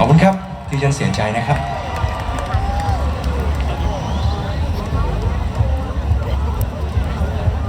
ขอบคุณครับที่ฉันเสียใจนะครับ